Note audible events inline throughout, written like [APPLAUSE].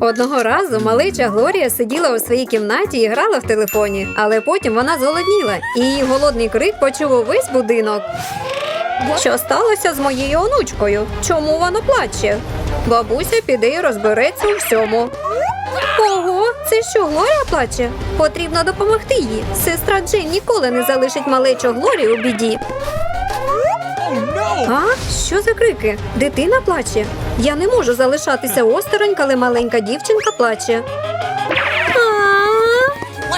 Одного разу малеча Глорія сиділа у своїй кімнаті і грала в телефоні, але потім вона зголодніла, і її голодний крик почув увесь будинок. Що сталося з моєю онучкою? Чому вона плаче? Бабуся піде і розбереться у всьому. Ого, це що, Глорія плаче? Потрібно допомогти їй. Сестра Джейн ніколи не залишить малечу Глорію у біді. А? Що за крики? Дитина плаче. Я не можу залишатися осторонь, коли маленька дівчинка плаче.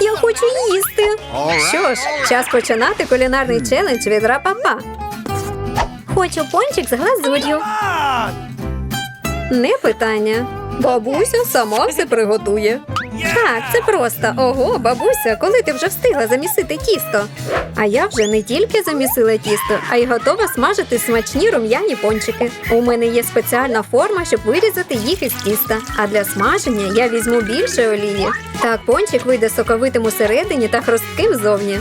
Я хочу їсти. Що ж, час починати кулінарний челендж від Рапапа. Хочу пончик з глазур'ю. Не питання. Бабуся сама все приготує. Так, це просто. Ого, бабуся, коли ти вже встигла замісити тісто? А я вже не тільки замісила тісто, а й готова смажити смачні рум'яні пончики. У мене є спеціальна форма, щоб вирізати їх із тіста. А для смаження я візьму більше олії. Так пончик вийде соковитим усередині та хрустким ззовні.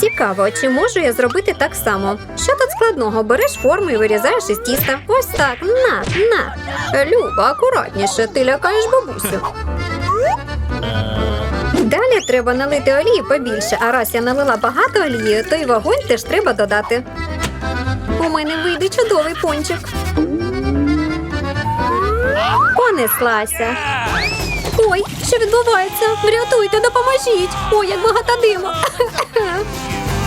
Цікаво, чи можу я зробити так само? Що тут складного? Береш форму і вирізаєш із тіста. Ось так. На, на. Люба, акуратніше, ти лякаєш бабусю. Далі треба налити олії побільше, а раз я налила багато олії, то й вогонь теж треба додати. У мене вийде чудовий пончик. Понеслася. Ой, що відбувається? Врятуйте, допоможіть! Ой, як багато диму. [LAUGHS]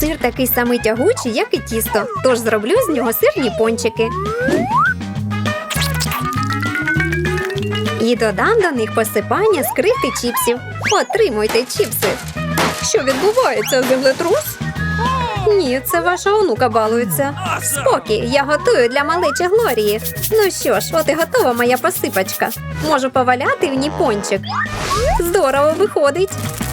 Сир такий самий тягучий, як і тісто, тож зроблю з нього сирні пончики. І додам до них посипання з крихти чіпсів. Отримуйте чіпси. Що відбувається, землетрус? Ні, це ваша онука балується. Спокій, я готую для малечі Глорії. Ну що ж, от і готова моя посипочка. Можу поваляти в ній пончик. Здорово виходить.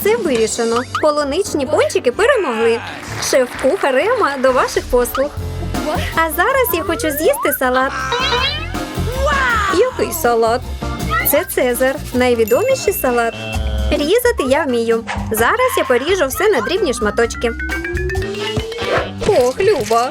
Все вирішено. Полуничні пончики перемогли. Шеф-кухар Ема до ваших послуг. А зараз я хочу з'їсти салат. Який салат? Це Цезар, найвідоміший салат. Різати я вмію. Зараз я поріжу все на дрібні шматочки. Ох, Люба,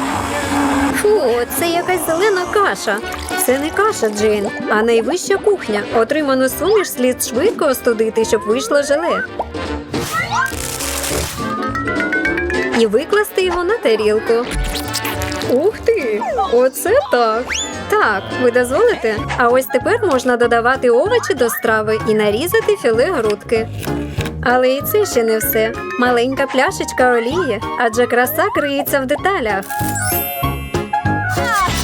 Фу, це якась зелена каша. Це не каша, Джейн, а найвища кухня. Отриману суміш слід швидко остудити, щоб вийшло желе. І викласти його на тарілку. Ух ти! Оце так. Так, ви дозволите? А ось тепер можна додавати овочі до страви і нарізати філе грудки. Але і це ще не все. Маленька пляшечка олії, адже краса криється в деталях.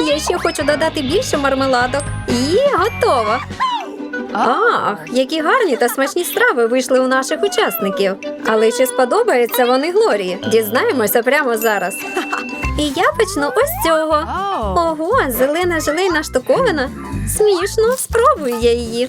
Я ще хочу додати більше мармеладок. І готово. Ах, які гарні та смачні страви вийшли у наших учасників. Але чи сподобаються вони Глорії? Дізнаємося прямо зараз. [LAUGHS] І я почну ось цього. Ого, зелена желейна штуковина. Смішно, спробую я її.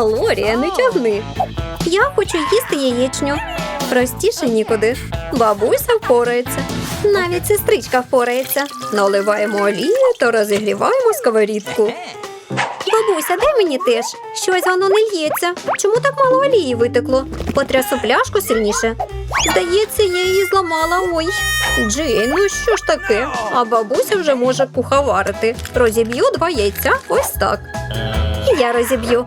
Лорія, не тягни. Я хочу їсти яєчню. Простіше нікуди. Бабуся впорається. Навіть сестричка впорається. Наливаємо олію та розігріваємо сковорідку. Бабуся, дай мені теж. Щось воно не лється. Чому так мало олії витекло? Потрясу пляшку сильніше. Здається, я її зламала. Ой. Джейн, ну що ж таке? А бабуся вже може куховарити. Розіб'ю два яйця. Ось так. Я розіб'ю.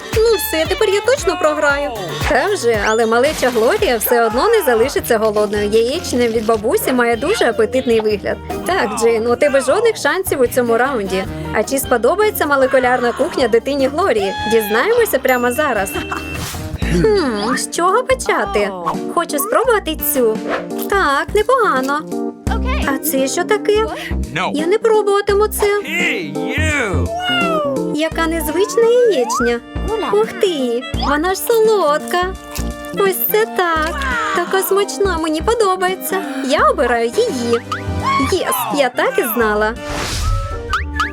Все, тепер я точно програю. Та вже, але малеча Глорія все одно не залишиться голодною. Яєчня від бабусі має дуже апетитний вигляд. Так, Джейн, у тебе жодних шансів у цьому раунді. А чи сподобається молекулярна кухня дитині Глорії? Дізнаємося прямо зараз. Хм, з чого почати? Хочу спробувати цю. Так, непогано. А це що таке? Я не пробуватиму це. Яка незвична яєчня. Ух ти, вона ж солодка. Ось це так. Така смачна, мені подобається. Я обираю її. Єс, я так і знала.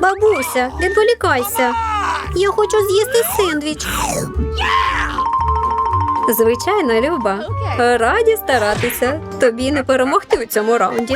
Бабуся, відволікайся. Я хочу з'їсти сендвіч. Звичайно, Люба. Раді старатися. Тобі не перемогти у цьому раунді.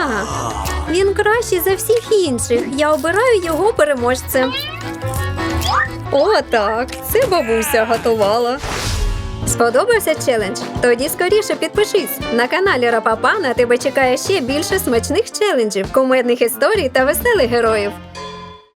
Він кращий за всіх інших. Я обираю його переможцем. О, так, це бабуся готувала. Сподобався челендж? Тоді скоріше підпишись. На каналі Рапапа на тебе чекає ще більше смачних челенджів, кумедних історій та веселих героїв.